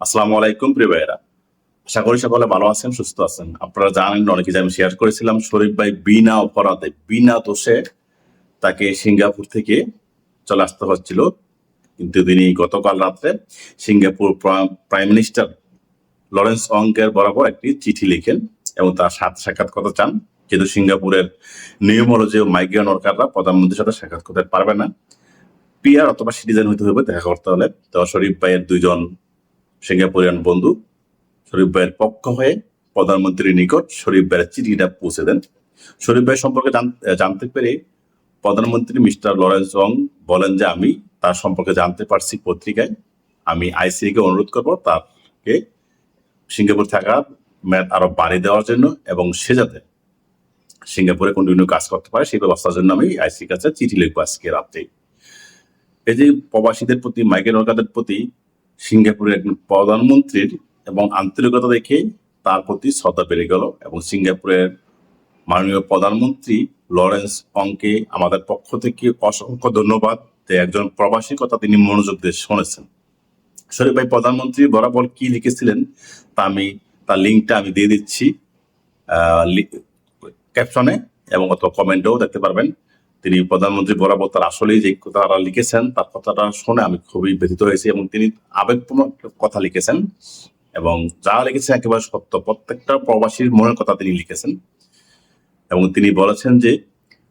আসসালামু আলাইকুম, প্রিয় ভাইয়েরা। আশা করি সকলে ভালো আছেন, সুস্থ আছেন। আপনারা জানেন, অনেকে আমি শেয়ার করেছিলাম, শরীফ ভাই বিনা অপরাধে, বিনা দোষে তাকে সিঙ্গাপুর থেকে চলে আসতে হচ্ছিল। কিন্তু তিনি গতকাল রাত্রে সিঙ্গাপুর প্রা- প্রাইম মিনিস্টার লরেন্স অঙ্কের বরাবর একটি চিঠি লিখেন এবং তার সাথে সাক্ষাৎ করতে চান। যেহেতু সিঙ্গাপুরের নিয়ম হলো যে মাইগ্রেন ওয়ার্কাররা প্রধানমন্ত্রীর সাথে সাক্ষাৎ করতে পারবে না। পিআর অথবা সিটিজেন হইতে হবে দেখা করতে হলে। তো শরীফ ভাইয়ের দুইজন সিঙ্গাপুরিয়ান বন্ধু শরীফ ভাইয়ের পক্ষ হয়ে প্রধানমন্ত্রীর নিকট শরীফ ভাইয়ের চিঠিটা পৌঁছে দেন। শরীফ ভাই সম্পর্কে জানতে পেরে প্রধানমন্ত্রী মিস্টার লরেন্স ওং বলেন যে, আমি তার সম্পর্কে জানতে পারছি পত্রিকায়। আমি আইসিআই কে অনুরোধ করব তাকে সিঙ্গাপুর থাকার ম্যাথ আরও বাড়িয়ে দেওয়ার জন্য এবং সে যাতে সিঙ্গাপুরে কন্টিনিউ কাজ করতে পারে, সেই ব্যবস্থার জন্য আমি আইসি কাছে চিঠি লিখব আজকে রাত্রে। এই যে প্রবাসীদের প্রতি মাইগ্রেন ওয়ার্কারদের প্রতি সিঙ্গাপুরের একজন প্রধানমন্ত্রীর এবং আন্তরিকতা দেখে তার প্রতি শ্রদ্ধা বেড়ে গেল এবং সিঙ্গাপুরের মাননীয় প্রধানমন্ত্রী লরেন্স অংকে আমাদের পক্ষ থেকে অসংখ্য ধন্যবাদ যে একজন প্রবাসী কথা তিনি মনোযোগ দিয়ে শুনেছেন। শরীফ ভাই, প্রধানমন্ত্রী বরাবর কি লিখেছিলেন তা আমি, তার লিঙ্কটা আমি দিয়ে দিচ্ছি ক্যাপশনে এবং অথবা কমেন্টেও দেখতে পারবেন। তিনি প্রধানমন্ত্রী বরাবর তার আসলেই যে কথাটা লিখেছেন, তার কথাটা শুনে আমি খুবই ব্যথিত হয়েছি এবং তিনি আবেগপূর্ণ কথা লিখেছেন এবং যা লিখেছেন একেবারে সত্য। প্রত্যেকটা প্রবাসীর মনের কথা তিনি লিখেছেন এবং তিনি বলেছেন যে,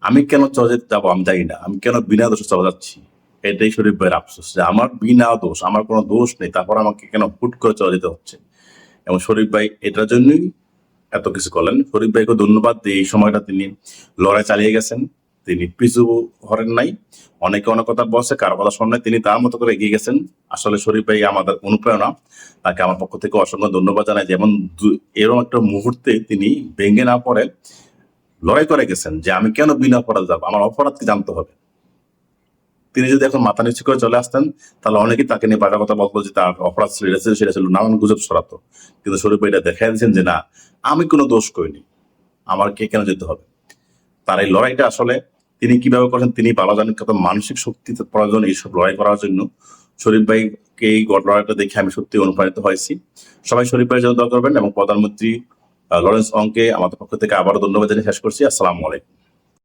আমি কেন চলে যাব আমি জানি না। আমি কেন বিনা দোষে চলে যাচ্ছি? এটাই শরীফ ভাইয়ের আফসোস যে আমার বিনা দোষ, আমার কোনো দোষ নেই। তারপর আমাকে কেন হুট করে চলে যেতে হচ্ছে? এবং শরীফ ভাই এটার জন্যই এত কিছু করলেন। শরীফ ভাইকে ধন্যবাদ দিয়ে এই সময়টা তিনি লড়াই চালিয়ে গেছেন। তিনি পিছু হরেন নাই। অনেকে অনেক কথা বলছে কারও কথা নাই, তিনি তার মতো করে এগিয়ে গেছেন। আসলে শরীফ ভাই আমাদের অনুপ্রেরণা। তাকে আমার পক্ষ থেকে অসংখ্য ধন্যবাদ জানাই। যেমন এরকম একটা মুহূর্তে তিনি ভেঙে না পড়ে লড়াই করে গেছেন যে আমি কেন বিনা অপরাধ যাব? আমার অপরাধকে জানতে হবে। তিনি যদি এখন মাথা নিচু করে চলে আসতেন তাহলে অনেকেই তাকে নিয়ে বাজা কথা বলতো যে তার অপরাধ ছিল ছিল সেটা ছিল নানান গুজব ছড়াতো। কিন্তু শরীফ ভাই এটা দেখাই দিয়েছেন যে না আমি কোনো দোষ করিনি। আমার কে কেন যেতে হবে? তার এই লড়াইটা আসলে তিনি কীভাবে করেন? তিনি ভালো জানেন কত মানসিক শক্তি প্রয়োজন এইসব লড়াই করার জন্য। শরীফ ভাইকে এই লড়াইটা দেখে আমি সত্যি অনুপ্রাণিত হয়েছি। সবাই শরীফ ভাইয়ের জন্য দোয়া করবেন এবং প্রধানমন্ত্রী লরেন্স অংকে আমাদের পক্ষ থেকে আবারও ধন্যবাদ জানিয়ে শেষ করছি। আসসালামু আলাইকুম।